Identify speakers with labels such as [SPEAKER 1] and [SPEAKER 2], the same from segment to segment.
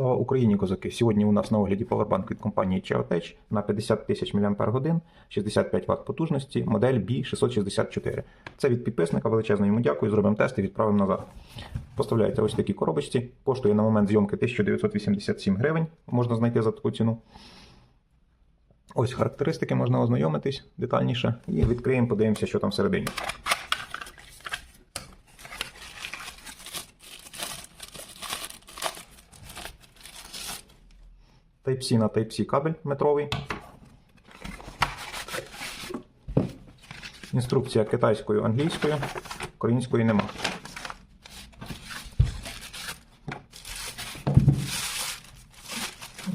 [SPEAKER 1] Слава Україні, козаки! Сьогодні у нас на огляді павербанк від компанії Cheotech на 50 тисяч мАч, 65 Вт потужності, модель B664. Це від підписника, величезно йому дякую. Зробимо тест і відправимо назад. Поставляється ось такі коробочці. Коштує на момент зйомки 1987 гривень. Можна знайти за таку ціну. Ось характеристики можна ознайомитись детальніше і відкриємо, подивимося, що там всередині. Type-C на Type-C кабель метровий. Інструкція китайською, англійською, української нема.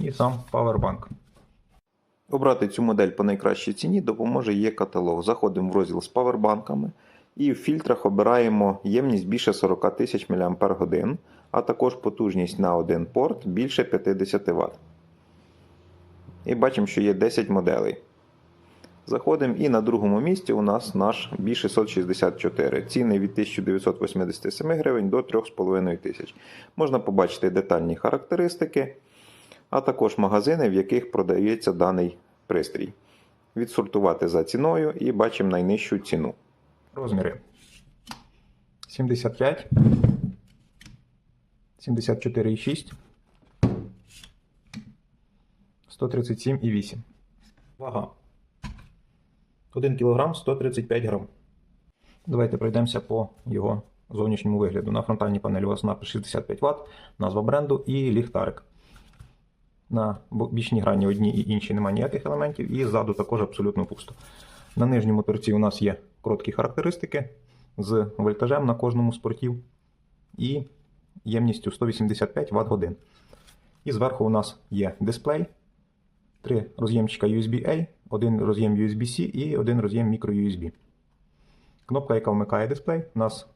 [SPEAKER 1] І сам павербанк. Обрати цю модель по найкращій ціні допоможе є каталог. Заходимо в розділ з павербанками і в фільтрах обираємо ємність більше 40 тисяч мАч, а також потужність на один порт більше 50 Вт. І бачимо, що є 10 моделей. Заходимо і на другому місці у нас наш B664. Ціни від 1987 гривень до 3500 тисяч. Можна побачити детальні характеристики, а також магазини, в яких продається даний пристрій. Відсортувати за ціною і бачимо найнижчу ціну. Розміри 75, 74,6. 137,8. Вага. 1 кг 135 грам. Давайте пройдемося по його зовнішньому вигляду. На фронтальній панелі у вас напис 65 Вт, назва бренду і ліхтарик. На бічній грані одні і інші немає ніяких елементів, і ззаду також абсолютно пусто. На нижньому торці у нас є короткі характеристики з вольтажем на кожному з портів і ємністю 185 Вт годин. І зверху у нас є дисплей. Три роз'ємчика USB-A, один роз'єм USB-C і один роз'єм microUSB. Кнопка, яка вмикає дисплей, у нас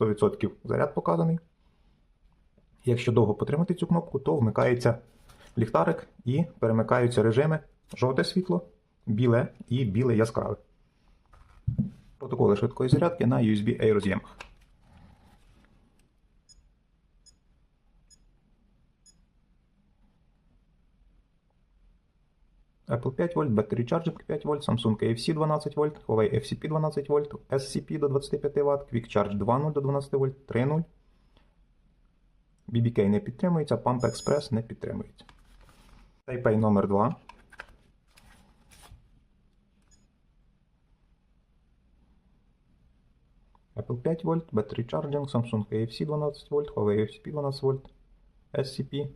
[SPEAKER 1] 100% заряд показаний. Якщо довго потримати цю кнопку, то вмикається ліхтарик і перемикаються режими жовте світло, біле і біле яскраве. Протоколи швидкої зарядки на USB-A роз'ємах. Apple 5 вольт, Battery Charging 5 вольт, Samsung AFC 12 вольт, Huawei FCP 12 вольт, SCP до 25 Вт, Quick Charge 2.0 до 12 вольт, 3.0. BBK не підтримується, Pump Express не підтримується. Type-A номер 2. Apple 5 вольт, Battery Charging, Samsung AFC 12 вольт, Huawei FCP 12 вольт, SCP,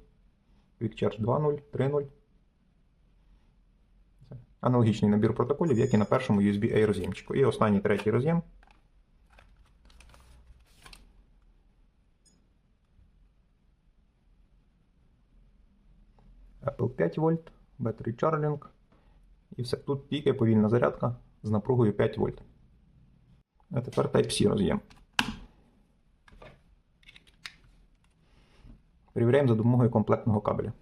[SPEAKER 1] Quick Charge 2.0, 3.0. Аналогічний набір протоколів, як і на першому USB-A роз'ємчику. І останній третій роз'єм. Apple 5 вольт, Battery Charging. І все. Тут тільки повільна зарядка з напругою 5 вольт. А тепер Type-C роз'єм. Перевіряємо за допомогою комплектного кабеля.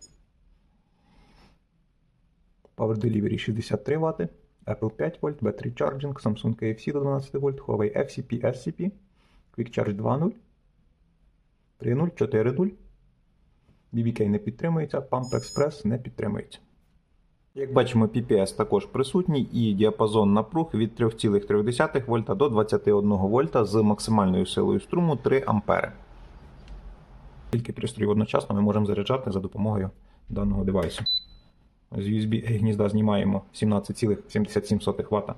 [SPEAKER 1] Power Delivery 63 Вт, Apple 5 вольт, Battery Charging, Samsung AFC до 12 вольт, Huawei FCP SCP, Quick Charge 2.0, 3.0, 4.0. BBK не підтримується, Pump Express не підтримується. Як бачимо, PPS також присутній і діапазон напруг від 3,3 В до 21 В з максимальною силою струму 3 А. Тільки пристрої одночасно ми можемо заряджати за допомогою даного девайсу. З USB гнізда знімаємо 17,77 Вт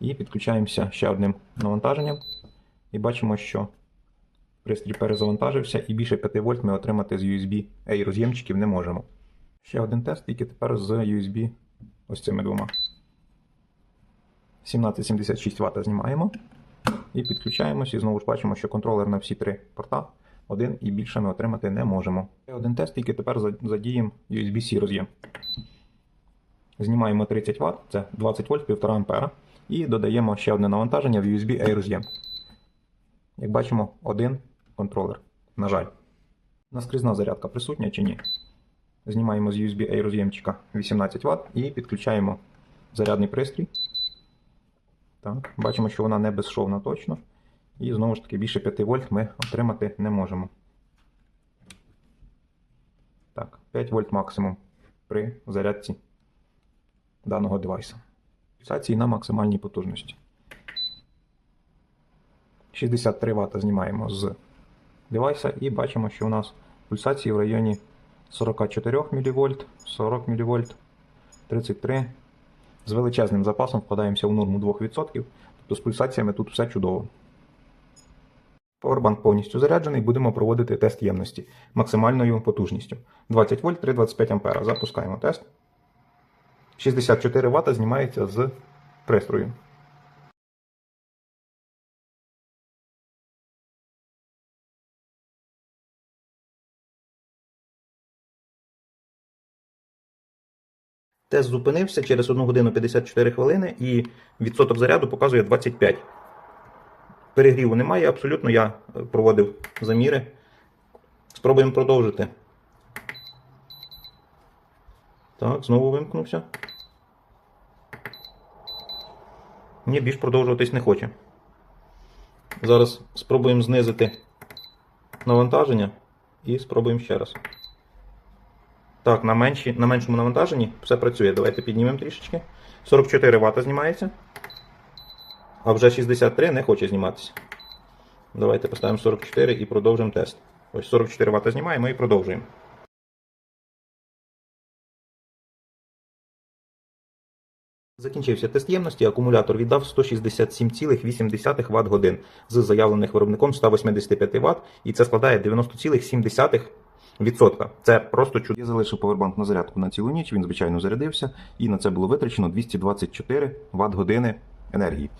[SPEAKER 1] і підключаємося ще одним навантаженням. І бачимо, що пристрій перезавантажився і більше 5 вольт ми отримати з USB A роз'ємчиків не можемо. Ще один тест, тільки тепер з USB ось цими двома. 1776 Вт знімаємо і підключаємося, і знову ж бачимо, що контролер на всі три порта один і більше ми отримати не можемо. Ще один тест, тільки тепер задіємо USB-C роз'єм. Знімаємо 30 Вт, це 20 вольт 1,5 А. І додаємо ще одне навантаження в USB A роз'єм. Як бачимо, один контролер. На жаль. Наскрізна зарядка присутня чи ні. Знімаємо з USB A роз'ємчика 18 Вт і підключаємо зарядний пристрій. Так, Бачимо, що вона не безшовна точно. І знову ж таки більше 5 вольт ми отримати не можемо. Так, 5 вольт максимум при зарядці даного девайса. Фіксації на максимальній потужності. 63 Вт знімаємо з девайса і бачимо, що у нас пульсації в районі 44 мВ, 40 мВ, 33. З величезним запасом вкладаємося в норму 2%, тобто з пульсаціями тут все чудово. Powerbank повністю заряджений, будемо проводити тест ємності максимальною потужністю. 20 вольт 3,25 А. Запускаємо тест. 64 Вт знімається з пристрою. Тест зупинився через 1 годину 54 хвилини і відсоток заряду показує 25. Перегріву немає абсолютно. Я проводив заміри. Спробуємо продовжити. Так, знову вимкнувся. Ні, більш продовжуватись не хоче. Зараз спробуємо знизити навантаження і спробуємо ще раз. Так, на, менші, на меншому навантаженні все працює. Давайте піднімемо трішечки. 44 Вт знімається. А вже 63 не хоче зніматися. Давайте поставимо 44 і продовжимо тест. Ось 44 Вт знімаємо і продовжуємо. Закінчився тест ємності, акумулятор віддав 167,8 Вт годин з заявлених виробником 185 Вт, і це складає 90,7%. Це просто чудо. Я залишив повербанк на зарядку на цілу ніч, він, звичайно, зарядився, і на це було витрачено 224 Вт години енергії.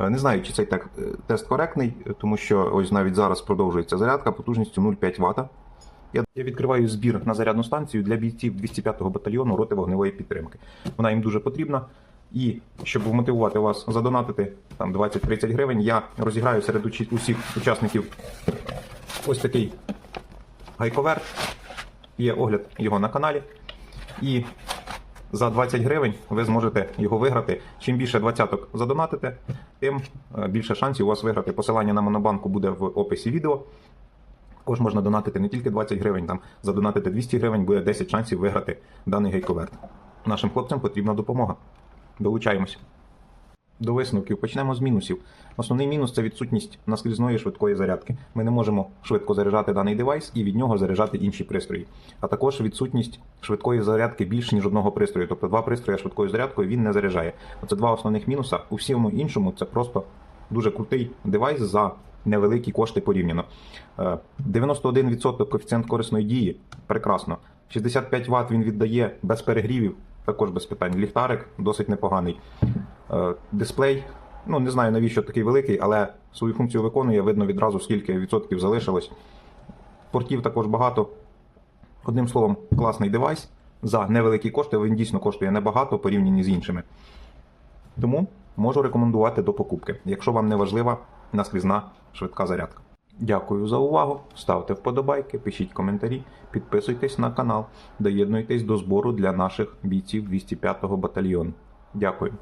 [SPEAKER 1] Е, Не знаю, чи цей е, тест коректний, тому що ось навіть зараз продовжується зарядка потужністю 0,5 Вт. Я відкриваю збір на зарядну станцію для бійців 205-го батальйону роти вогневої підтримки. Вона їм дуже потрібна. І щоб вмотивувати вас задонатити там 20-30 гривень, я розіграю серед усіх учасників ось такий гайковер. Є огляд його на каналі. І за 20 гривень ви зможете його виграти. Чим більше двадцяток задонатите, тим е, більше шансів у вас виграти. Посилання на монобанку буде в описі відео. Також можна донатити не тільки 20 гривень, там задонатити 200 гривень, буде 10 шансів виграти даний гейковерт. Нашим хлопцям потрібна допомога. Долучаємося. До висновків почнемо з мінусів. Основний мінус це відсутність наскрізної швидкої зарядки. Ми не можемо швидко заряджати даний девайс і від нього заряджати інші пристрої. А також відсутність швидкої зарядки більш ніж одного пристрою. Тобто два пристрої швидкою зарядкою він не заряджає. Оце два основних мінуса. У всьому іншому це просто дуже крутий девайс за невеликі кошти порівняно. Е, 91% коефіцієнт корисної дії прекрасно. 65 Вт він віддає без перегрівів, також без питань. Ліхтарик досить непоганий. Е, Дисплей, ну не знаю навіщо такий великий, але свою функцію виконує, видно відразу скільки відсотків залишилось. Портів також багато. Одним словом, класний девайс. За невеликі кошти він дійсно коштує небагато порівняно з іншими. Тому можу рекомендувати до покупки, якщо вам не важлива наскрізна швидка зарядка. Дякую за увагу. Ставте вподобайки, пишіть коментарі, підписуйтесь на канал, доєднуйтесь до збору для наших бійців 205-го батальйону. Дякую.